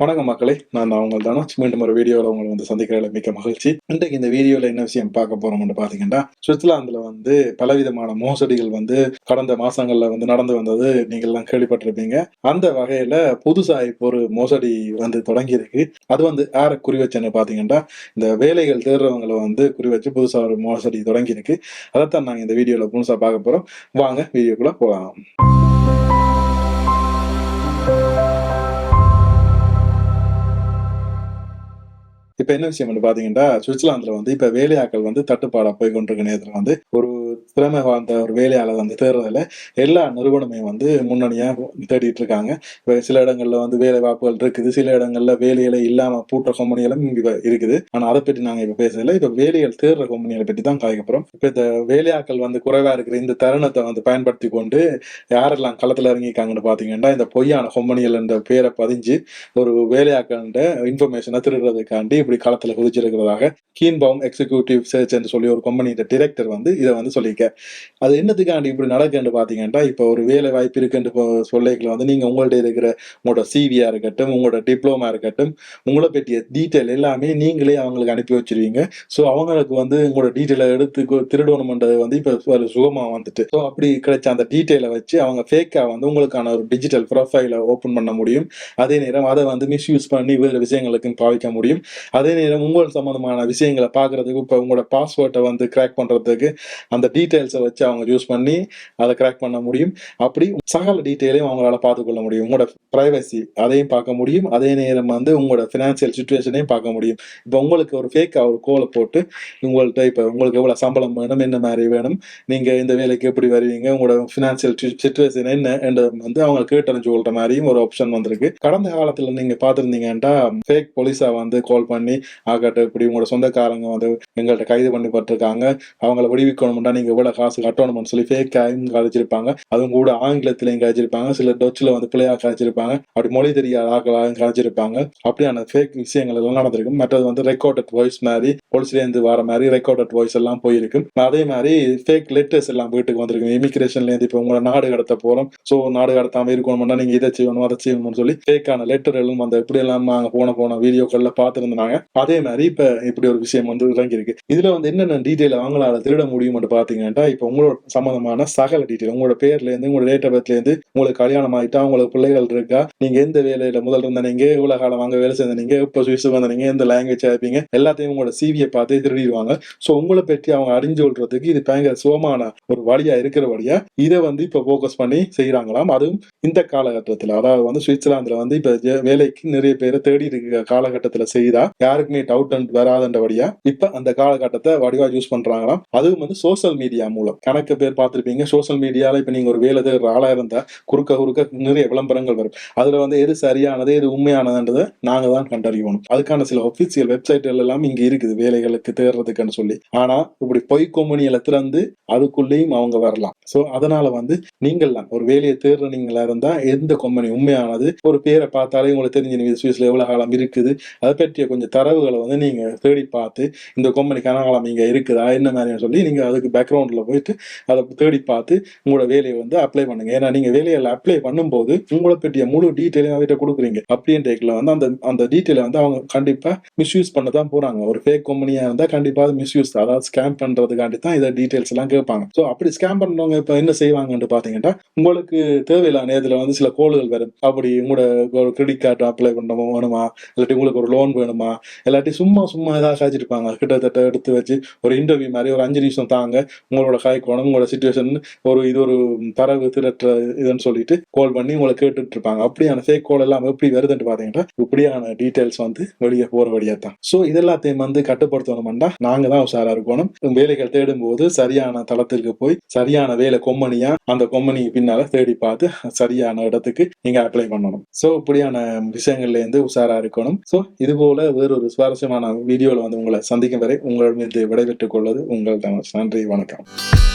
வணக்கம் மக்களே. நான் தான் உங்கள் தானோ மீண்டும் ஒரு வீடியோவில் உங்களை வந்து சந்திக்கிறதுல மிக்க மகிழ்ச்சி. இன்றைக்கு இந்த வீடியோவில் என்ன விஷயம் பார்க்க போறோம்னு பார்த்தீங்கன்னா சுவிட்சர்லாந்தில் வந்து பலவிதமான மோசடிகள் வந்து கடந்த மாசங்கள்ல வந்து நடந்து வந்தது நீங்கள்லாம் எல்லாம் கேள்விப்பட்டிருப்பீங்க. அந்த வகையில புதுசா இப்போ ஒரு மோசடி வந்து தொடங்கியிருக்கு. அது வந்து யாரை குறி வச்சுன்னு பார்த்தீங்கன்னா இந்த வேலைகள் தேடுறவங்களை வந்து குறி வச்சு புதுசா ஒரு மோசடி தொடங்கியிருக்கு. அதைத்தான் நாங்கள் இந்த வீடியோவில் புதுசா பார்க்க போறோம். வாங்க வீடியோக்குள்ள போகலாம் இப்ப என்ன விஷயம் பாத்தீங்கன்னா சுவிட்சர்லாந்துல வந்து இப்ப வேலையாட்கள் வந்து தட்டுப்பாடா போய் கொண்டிருக்க நேரத்துல வந்து ஒரு திறமை வாய்ந்த ஒரு வேலையாளர் வந்து தேர்றதுல எல்லா நிறுவனமே வந்து முன்னணியா தேடிட்டு இருக்காங்க இப்போ சில இடங்கள்ல வந்து வேலை வாய்ப்புகள் இருக்குது. சில இடங்கள்ல வேலைகளை இல்லாம பூட்டுற கம்பெனிகளும் இங்க இருக்குது. ஆனா அதை பற்றி நாங்க இப்ப பேசல. இப்ப வேலைகள் தேடுற கம்பெனிகளை பற்றி தான் காய்க்க போறோம். இப்ப இந்த வேலையாட்கள் வந்து குறைவா இருக்கிற இந்த தருணத்தை வந்து பயன்படுத்தி கொண்டு யாரெல்லாம் களத்துல இறங்கியிருக்காங்கன்னு பாத்தீங்கன்னா இந்த பொய்யான கம்பெனிகள் என்ற பேரை பதிஞ்சு ஒரு வேலையாட்கள் இன்ஃபர்மேஷனை திருடுறதுக்காண்டி இப்படி களத்துல குதிச்சிருக்கிறதாக கீன்பாம் எக்ஸிக்யூட்டிவ் சர்ச் என்று சொல்லி ஒரு கம்பெனியோட டிரெக்டர் வந்து இதை வந்து சொல்லி சொல்லியிருக்க. அது என்னத்துக்காண்டி இப்படி நடக்குன்னு பாத்தீங்கன்னா இப்போ ஒரு வேலை வாய்ப்பு இருக்குன்னு சொல்லைகளை வந்து நீங்க உங்கள்ட்ட இருக்கிற உங்களோட சிவியாக இருக்கட்டும் உங்களோட டிப்ளமா இருக்கட்டும் உங்களை பற்றிய டீட்டெயில் எல்லாமே நீங்களே அவங்களுக்கு அனுப்பி வச்சிருவீங்க. ஸோ அவங்களுக்கு வந்து உங்களோட டீட்டெயிலை எடுத்து திருடணுமன்றது வந்து இப்போ ஒரு சுகமா வந்துட்டு. ஸோ அப்படி கிடைச்ச அந்த டீட்டெயிலை வச்சு அவங்க ஃபேக்கா வந்து உங்களுக்கான ஒரு டிஜிட்டல் ப்ரொஃபைலை ஓப்பன் பண்ண முடியும். அதே நேரம் அதை வந்து மிஸ்யூஸ் பண்ணி வேறு விஷயங்களுக்கு பாவிக்க முடியும். அதே நேரம் உங்கள் சம்மந்தமான விஷயங்களை பார்க்குறதுக்கு இப்போ உங்களோட பாஸ்வேர்டை வந்து கிராக் பண்றதுக்கு அந்த டீட்டெயில்ஸை வச்சு அவங்க யூஸ் பண்ணி அதை கிராக் பண்ண முடியும். அப்படி சகல டீட்டெயிலையும் அவங்களால பார்த்துக்கொள்ள முடியும். உங்களோட ப்ரைவசி அதையும் பார்க்க முடியும். அதே நேரம் வந்து உங்களோட ஃபினான்சியல் சுச்சுவேஷனையும் பார்க்க முடியும். இப்போ உங்களுக்கு ஒரு ஃபேக்காக ஒரு கோலை போட்டு உங்கள்கிட்ட இப்போ உங்களுக்கு எவ்வளோ சம்பளம் வேணும் என்ன மாதிரி வேணும் நீங்கள் இந்த வேலைக்கு எப்படி வருவீங்க உங்களோட ஃபினான்சியல் சுச்சுவேஷன் என்ன என்று வந்து அவங்க கேட்டறிஞ்சு கொள்ற மாதிரியும் ஒரு ஆப்ஷன் வந்திருக்கு. கடந்த காலத்தில் நீங்கள் பார்த்துருந்தீங்கன்னா ஃபேக் போலீஸாக வந்து கால் பண்ணி ஆகட்டும் இப்படி உங்களோட சொந்தக்காரங்க வந்து எங்கள்கிட்ட கைது பண்ணிப்பட்டிருக்காங்க அவங்கள விடுவிக்கணும்னா நீங்கள் எவ்வளோ காசு கட்டணும்னு சொல்லி ஃபேக் ஆயும் அழைச்சிருப்பாங்க அதுவும் கூட ஆங்கிலத்திலையும் கழிச்சிருப்பாங்க சில டச்சில் வந்து பிள்ளையாக கழிச்சிருப்பாங்க அப்படி மொழி தெரியாத ஆக்களாக கழிச்சிருப்பாங்க அப்படியான ஃபேக் விஷயங்கள் எல்லாம் நடந்திருக்கும். மற்றது வந்து ரெக்கார்டட் வாய்ஸ் மாதிரி போலீஸ்லேருந்து வர மாதிரி ரெக்கார்டட் வாய்ஸ் எல்லாம் போயிருக்கு. அதே மாதிரி ஃபேக் லெட்டர்ஸ் எல்லாம் வீட்டுக்கு வந்திருக்கு இமிகிரேஷன்லேருந்து இப்போ உங்களை நாடு கடத்த போகிறோம் ஸோ நாடு கடத்தாம இருக்கணும்னா நீங்கள் இதை செய்யணும் அதை செய்யணும்னு சொல்லி ஃபேக்கான லெட்டர் எல்லாம் அந்த இப்படி எல்லாம் நாங்கள் போன போன வீடியோக்களில் பார்த்துருந்தாங்க. அதே மாதிரி இப்போ இப்படி ஒரு விஷயம் வந்து இறங்கியிருக்கு. இதுல வந்து என்னென்ன டீட்டெயில் அவங்களால திருட முடியும்னு பார்த்தீங்கன்னா இப்போ உங்களோட சம்மந்தமான சகல டீட்டெயில் உங்களோட பேர்ல இருந்து உங்களோட டேட் ஆஃப் பர்த்லேருந்து உங்களுக்கு கல்யாணம் ஆயிட்டா உங்களுக்கு பிள்ளைகள் இருக்கா நீங்க எந்த வேலையில முதல் இருந்த நீங்க இவ்வளவு காலம் வாங்க வேலை செஞ்சீங்க இப்போ சுவிஸ் வந்தீங்க எந்த லாங்குவேஜ் ஆகிப்பீங்க எல்லாத்தையும் உங்களோட சிவியை பார்த்து திருடிடுவாங்க. ஸோ உங்களை பற்றி அவங்க அறிஞ்சு கொள்றதுக்கு இது பயங்கர சுகமான ஒரு வழியா இருக்கிற வழியா இதை வந்து இப்போ ஃபோக்கஸ் பண்ணி செய்கிறாங்களாம் அதுவும் இந்த காலகட்டத்தில் அதாவது வந்து சுவிட்சர்லாந்துல வந்து இப்போ வேலைக்கு நிறைய பேரை தேடி இருக்கிற காலகட்டத்தில் செய்தா யாருக்குமே டவுட் அண்ட் வராதன்றபடியா இப்ப அந்த காலகட்டத்தை வடிவாக யூஸ் பண்றாங்களாம். அதுவும் வந்து சோசியல் மீடியா மூலம். கணக்கு பேர் பார்த்துருப்பீங்க சோஷியல் மீடியால இப்ப நீங்கள் ஒரு வேலை தேடுற ஆளாக இருந்தால் குறுக்க குறுக்க நிறைய விளம்பரங்கள் வரும். அதுல வந்து எது சரியானது எது உண்மையானதுன்றதை நாங்க தான் கண்டறியணும். அதுக்கான சில ஒஃபிஷியல் வெப்சைட்கள் எல்லாம் இங்க இருக்குது வேலைகளுக்கு தேடுறதுக்குன்னு சொல்லி. ஆனா இப்படி பொய் கொம்பனியில் திறந்து அதுக்குள்ளேயும் அவங்க வரலாம். சோ அதனால வந்து நீங்கள்லாம் ஒரு வேலையை தேடுறீங்களா இருந்தால் எந்த கொம்பனி உண்மையானது ஒரு பேரை பார்த்தாலே உங்களுக்கு தெரிஞ்சு நீங்கள் சுவிஸ்ல எவ்வளவு காலம் இருக்குது அதை பற்றிய கொஞ்சம் தரவுகளை வந்து நீங்க தேடி பார்த்து இந்த கொம்பனி கனகாலம் இங்க இருக்குதா என்ன மாதிரின்னு சொல்லி நீங்க அதுக்கு பேக்ரவுண்டில் போயிட்டு அதை தேடி பார்த்து உங்களோட வேலையை வந்து அப்ளை பண்ணுங்க. ஏன்னா நீங்கள் வேலையில் அப்ளை பண்ணும்போது உங்களை பற்றிய முழு டீட்டெயிலையும் அவர்கிட்ட கொடுக்குறீங்க. அப்படின்றதுல வந்து அந்த அந்த டீட்டெயிலை வந்து அவங்க கண்டிப்பாக மிஸ்யூஸ் பண்ண தான் போகிறாங்க ஒரு ஃபேக் கம்பெனியாக இருந்தால் கண்டிப்பாக அது மிஸ்யூஸ் அதாவது ஸ்கேம் பண்ணுறதுக்காண்டி தான் இதை டீட்டெயில்ஸ் எல்லாம் கேட்பாங்க. ஸோ அப்படி ஸ்கேம் பண்ணுறவங்க இப்போ என்ன செய்வாங்கன்னு பார்த்தீங்கன்னா உங்களுக்கு தேவையில்லாத நேரத்தில் வந்து சில கோல்கள் வரும். அப்படி உங்களோட ஒரு கிரெடிட் கார்டு அப்ளை பண்ண வேணுமா? இல்லாட்டி உங்களுக்கு ஒரு லோன் வேணுமா? இல்லாட்டி சும்மா சும்மா ஏதாவது காய்ச்சிருப்பாங்க கிட்டத்தட்ட எடுத்து வச்சு ஒரு இன்டர்வியூ மாதிரி ஒரு அஞ்சு நிமிஷம் தாங்க உங்களோட காய்க்கோணம் உங்களோட சுச்சுவேஷன் ஒரு இது ஒரு தரவு திரட்டுற இதுன்னு சொல்லிட்டு கால் பண்ணி உங்களை கேட்டுட்டு இருப்பாங்க அப்படியான ஃபேக் கால் எல்லாம் எப்படி வருதுன்னு பாத்தீங்கன்னா இப்படியான டீடைல்ஸ் வந்து வெளியே போற வழியா தான். ஸோ இதெல்லாத்தையும் வந்து கட்டுப்படுத்தணும்னா நாங்க தான் உஷாரா இருக்கணும். வேலைகள் தேடும் போது சரியான தளத்திற்கு போய் சரியான வேலை கொம்மனியா அந்த கொம்மனிக்கு பின்னால தேடி பார்த்து சரியான இடத்துக்கு நீங்க அப்ளை பண்ணணும். ஸோ இப்படியான விஷயங்கள்ல இருந்து உஷாரா இருக்கணும். ஸோ இது போல வேறொரு சுவாரஸ்யமான வீடியோல வந்து உங்களை சந்திக்கும் வரை உங்களிடமிருந்து விடைபெற்றுக் கொள்வது உங்கள் தமஸ் நன்றி வணக்கம். come.